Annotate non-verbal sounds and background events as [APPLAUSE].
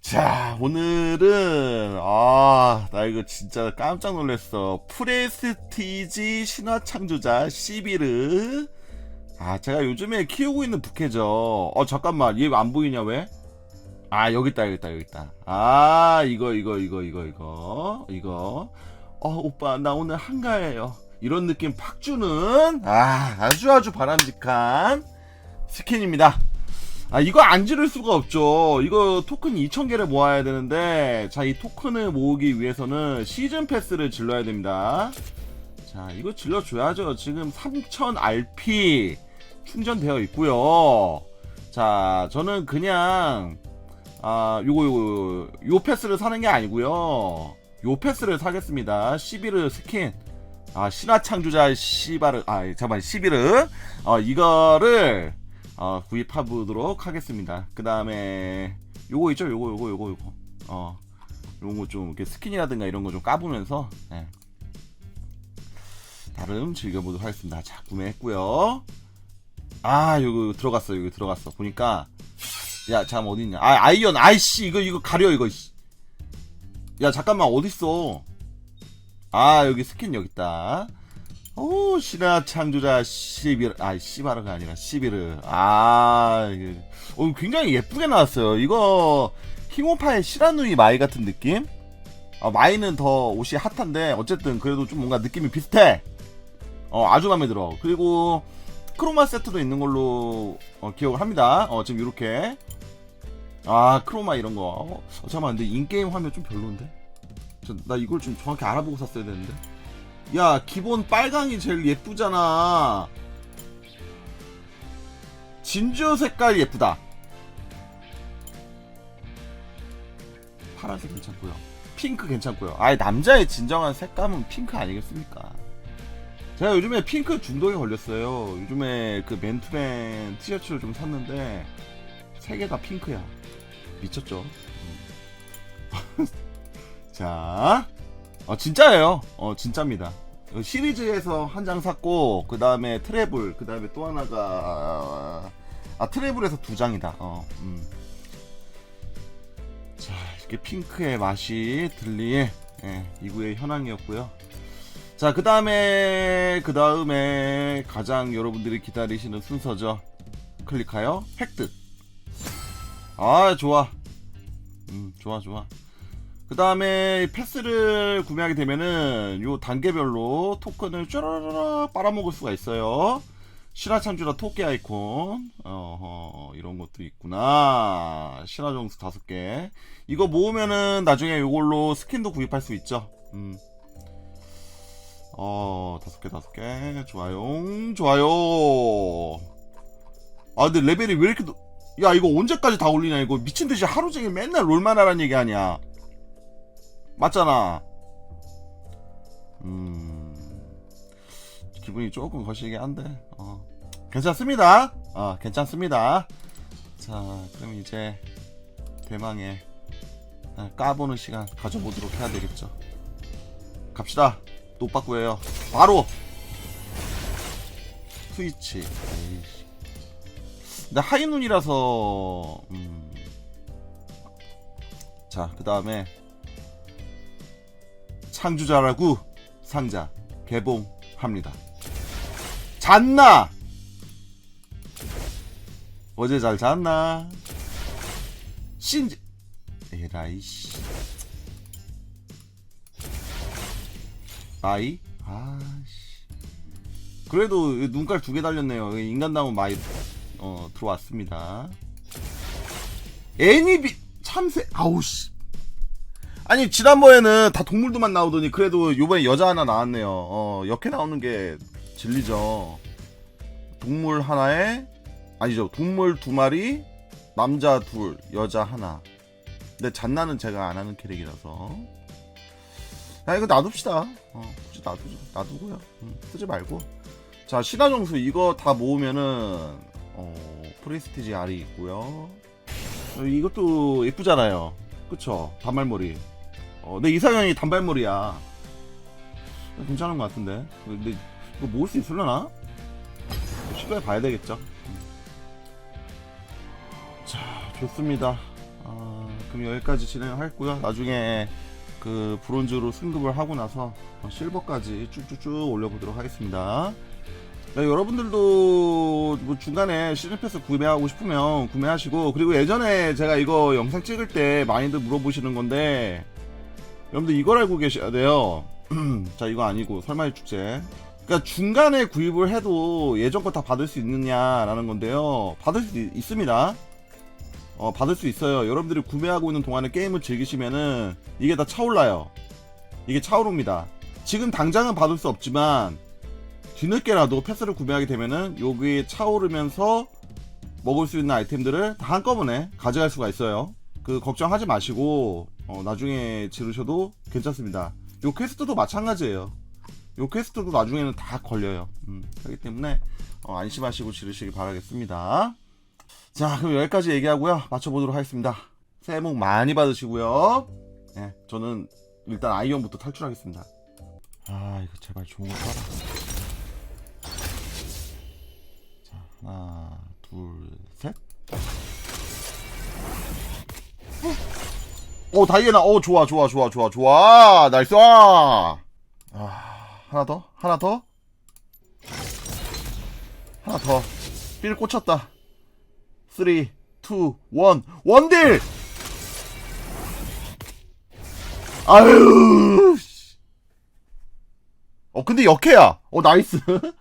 자, 오늘은, 아, 나 이거 진짜 깜짝 놀랐어. 프레스티지 신화 창조자 시비르. 아, 제가 요즘에 키우고 있는 부캐죠. 어, 잠깐만. 얘 안 보이냐, 왜? 아, 있다, 여기 있다. 아, 이거, 이거, 이거, 이거, 이거. 이거. 어, 오빠, 나 오늘 한가해요. 이런 느낌 팍 주는, 아, 아주 아주 바람직한 스킨입니다. 아, 이거 안 지를 수가 없죠. 이거 토큰 2,000개를 모아야 되는데, 자, 이 토큰을 모으기 위해서는 시즌 패스를 질러야 됩니다. 자, 이거 질러줘야죠. 지금 3,000 RP 충전되어 있고요. 자, 저는 그냥, 아, 요거, 요거, 요 패스를 사는 게 아니고요. 요 패스를 사겠습니다. 시비르 스킨. 아, 신화 창조자 시바르, 아, 잠깐만, 시비르. 어, 이거를, 어, 구입해 보도록 하겠습니다. 그 다음에 요거 있죠? 요거 요거 요거 요거 어 요거 좀 이렇게 스킨이라든가 이런 거 좀 까보면서 예. 나름 즐겨보도록 하겠습니다. 자 구매했고요. 아 요거 들어갔어 여기 들어갔어 보니까 야 잠 어디 있냐? 아 아이언 아이씨 이거 이거 가려 이거 씨. 야 잠깐만 어디 있어? 아 여기 스킨 여기 있다. 오, 신화 창조자 시비르, 아, 시바르가 아니라 시비르. 아, 이게, 어, 굉장히 예쁘게 나왔어요. 이거, 킹오파의 시라누이 마이 같은 느낌? 아, 마이는 더 옷이 핫한데, 어쨌든 그래도 좀 뭔가 느낌이 비슷해. 어, 아주 마음에 들어. 그리고, 크로마 세트도 있는 걸로, 어, 기억을 합니다. 어, 지금 이렇게. 아, 크로마 이런 거. 어, 잠깐만, 근데 인게임 화면 좀 별론데? 저, 나 이걸 좀 정확히 알아보고 샀어야 되는데. 야, 기본 빨강이 제일 예쁘잖아. 진주 색깔 예쁘다. 파란색 괜찮고요. 핑크 괜찮고요. 아예 남자의 진정한 색감은 핑크 아니겠습니까? 제가 요즘에 핑크 중독에 걸렸어요. 요즘에 그 맨투맨 티셔츠를 좀 샀는데 세 개 다 핑크야. 미쳤죠? 음. [LAUGHS] 자, 어, 진짜예요. 어, 진짜입니다. 어, 시리즈에서 한 장 샀고, 그 다음에 트래블, 그 다음에 또 하나가, 아, 트래블에서 두 장이다. 어, 음. 자, 이렇게 핑크의 맛이 들릴, 예, 이구의 현황이었고요. 자, 그 다음에, 그 다음에 가장 여러분들이 기다리시는 순서죠. 클릭하여 획득. 아, 좋아. 음, 좋아, 좋아. 그 다음에 패스를 구매하게 되면은 요 단계별로 토큰을 쭈르르르 빨아먹을 수가 있어요. 신화창조라 토끼 아이콘, 어허, 이런 것도 있구나. 신화 정수 다섯 개. 이거 모으면은 나중에 요걸로 스킨도 구입할 수 있죠. 음. 어, 다섯 개, 다섯 개. 좋아요. 좋아요. 아, 근데 레벨이 왜 이렇게, 높- 야, 이거 언제까지 다 올리냐, 이거. 미친듯이 하루 종일 맨날 롤만 하라는 얘기 아니야. 맞잖아. 음, 기분이 조금 거시기 한데, 어, 괜찮습니다. 어, 괜찮습니다. 자, 그럼 이제 대망의 아, 까보는 시간 가져보도록 해야 되겠죠. 갑시다. 노빠꾸예요. 바로 트위치. 에이씨. 근데 하이눈이라서 음. 자, 그 다음에 창조자라고 상자 개봉합니다. 잤나? 어제 잘 잤나? 신지 에라이 씨. 마이? 아씨. 그래도 눈깔 두 개 달렸네요. 인간다운 마이 어 들어왔습니다. 애니비 참새 아우 씨. 아니 지난번에는 다 동물도만 나오더니 그래도 요번에 여자 하나 나왔네요. 어 역해 나오는 게 진리죠. 동물 하나에 아니죠 동물 두 마리 남자 둘 여자 하나. 근데 잔나는 제가 안 하는 캐릭이라서. 야 이거 놔둡시다. 어 굳이 놔두죠. 놔두고요. 음, 쓰지 말고. 자 신화정수 이거 다 모으면은 어 프레스티지 알이 있고요. 어, 이것도 예쁘잖아요. 그쵸? 단발머리. 어, 내 이상형이 단발머리야. 괜찮은 것 같은데. 근데 이거 모을 수 있을려나? 시도해 봐야 되겠죠. 자, 좋습니다. 아, 그럼 여기까지 진행했고요. 나중에 그 브론즈로 승급을 하고 나서 어, 실버까지 쭉쭉쭉 올려보도록 하겠습니다. 네, 여러분들도 뭐 중간에 시즌 패스 구매하고 싶으면 구매하시고 그리고 예전에 제가 이거 영상 찍을 때 많이들 물어보시는 건데 여러분들 이걸 알고 계셔야 돼요. [CLEARS THROAT] 자 이거 아니고 설마의 축제. 그러니까 중간에 구입을 해도 예전 거 다 받을 수 있느냐라는 건데요. 받을 수 있, 있습니다. 어, 받을 수 있어요. 여러분들이 구매하고 있는 동안에 게임을 즐기시면은 이게 다 차올라요. 이게 차오릅니다. 지금 당장은 받을 수 없지만 뒤늦게라도 패스를 구매하게 되면은 여기에 차오르면서 먹을 수 있는 아이템들을 다 한꺼번에 가져갈 수가 있어요. 그 걱정하지 마시고 어, 나중에 지르셔도 괜찮습니다. 요 퀘스트도 마찬가지예요. 요 퀘스트도 나중에는 다 걸려요. 음, 그렇기 때문에 어, 안심하시고 지르시기 바라겠습니다. 자, 그럼 여기까지 얘기하고요. 맞춰보도록 하겠습니다. 새해 복 많이 받으시고요. 예, 저는 일단 아이언부터 탈출하겠습니다. 아, 이거 제발 좋은 거 써라. 자, 하나, 둘, 셋. 오, 다이애나. 오, 좋아, 좋아, 좋아, 좋아, 좋아. 나이스. 아, 하나 더? 하나 더? 하나 더. 삘 꽂혔다. 3, 2, 1. 원딜! 아유. 씨. 어, 근데 역해야. 어, 나이스. [LAUGHS]